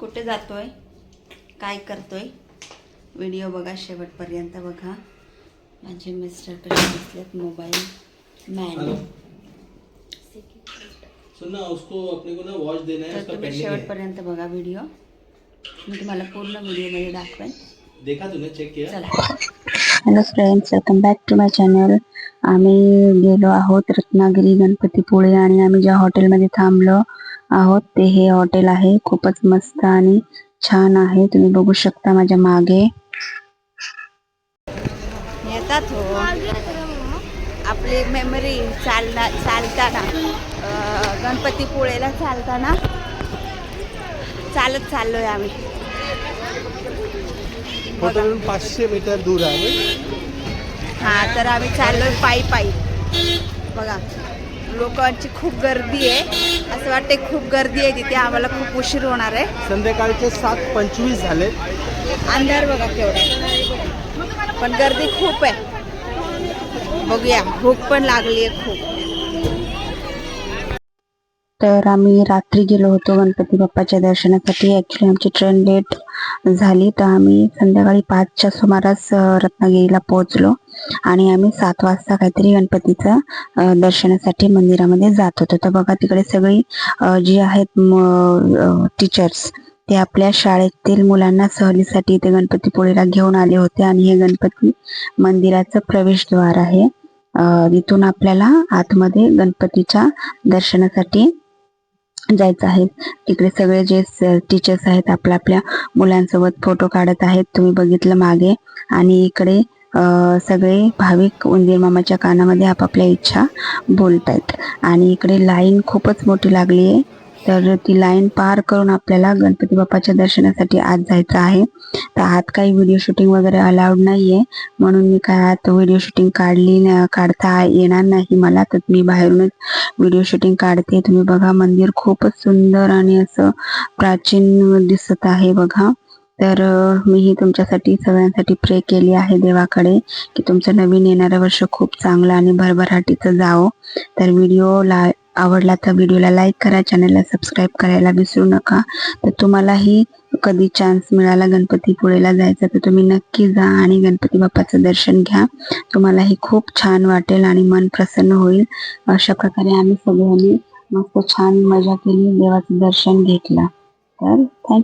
कुठे जातोय? काय करतोय? व्हिडिओ बघा शेवटपर्यंत बघा. माझे मिस्टर कसे दिसलेत? Mobile man. सुन ना उसको अपने को ना वॉच देना है तर उसका तुम्ही पेंडिंग है. शेवटपर्यंत बघा व्हिडिओ मी तुम्हाला पूर्ण व्हिडिओमध्ये दाखवेन. देखा तूने चेक किया? चला. Hello friends welcome back to my channel आम्ही गेलो आहोत रत्नागिरी गणपतीपुळे आणि आम्ही ज्या हॉटेलमध्ये थांबलो आहोत ते हे हॉटेल आहे. खूपच मस्त आणि छान आहे. तुम्ही बघू शकता माझ्या मागे. येतात हो. आपली मेमरी चालना चालताना. गणपतीपुळेला चालताना चालत चाललोय आम्ही. हॉटेल पाचशे मीटर दूर आहे. हा तर आम्ही चाललोय पायी पायी. बघा लोकांची खूप गर्दी आहे. असं वाटते खूप गर्दी आहे तिथे. आम्हाला खूप उशीर होणार आहे. संध्याकाळचे सात पंचवीस झाले. अंधार बघा केवढा. पण गर्दी खूप आहे. बघूया भूक पण लागली आहे खूप. तर आम्ही रात्री गेलो होतो गणपती बाप्पाच्या दर्शनासाठी. ॲक्च्युली आमची ट्रेन लेट झाली तर आम्ही संध्याकाळी पाचच्या सुमारास रत्नागिरीला पोहोचलो. आणि आम्ही सात वाजता काहीतरी गणपतीचं दर्शनासाठी मंदिरामध्ये जात होतो. तर बघा तिकडे सगळी जी आहेत टीचर्स ते आपल्या शाळेतील मुलांना सहलीसाठी इथे गणपतीपुळेला घेऊन आले होते. आणि हे गणपती मंदिराचं प्रवेशद्वार आहे. इथून आपल्याला आतमध्ये गणपतीच्या दर्शनासाठी जायचं आहे. तिकडे सगळे जे टीचर्स आहेत आपल्या आपल्या मुलांसोबत फोटो काढत आहेत. तुम्ही बघितलं मागे. आणि इकडे सगळे भाविक उंदीर मामाच्या कानामध्ये आपापल्या इच्छा बोलतायत. आणि इकडे लाईन खूपच मोठी लागली आहे तर ती लाईन पार करून आपल्याला गणपती बाप्पाच्या दर्शनासाठी आत जायचं आहे. तर आत काही व्हिडिओ शूटिंग वगैरे अलाउड नाहीये. म्हणून मी काय आत व्हिडिओ शूटिंग काढली काढता येणार नाही मला. तर मी बाहेरूनच व्हिडिओ शूटिंग काढते. तुम्ही बघा मंदिर खूपच सुंदर आणि असं प्राचीन दिसत आहे बघा. तर मीही तुमच्यासाठी सगळ्यांसाठी प्रे केली आहे देवाकडे की तुमचं नवीन येणारं वर्ष खूप चांगलं आणि भरभराटीचं जावं. तर व्हिडिओ ला आवडला तर व्हिडिओला लाईक करा चॅनलला सबस्क्राईब करायला विसरू नका. तर तुम्हालाही कधी चान्स मिळाला गणपतीपुळेला जायचं तर तुम्ही नक्की जा आणि गणपती बाप्पाचं दर्शन घ्या. तुम्हालाही खूप छान वाटेल आणि मन प्रसन्न होईल. अशा प्रकारे आम्ही सगळ्यांनी मस्त छान मजा केली देवाचं दर्शन घेतलं. तर थँक्यू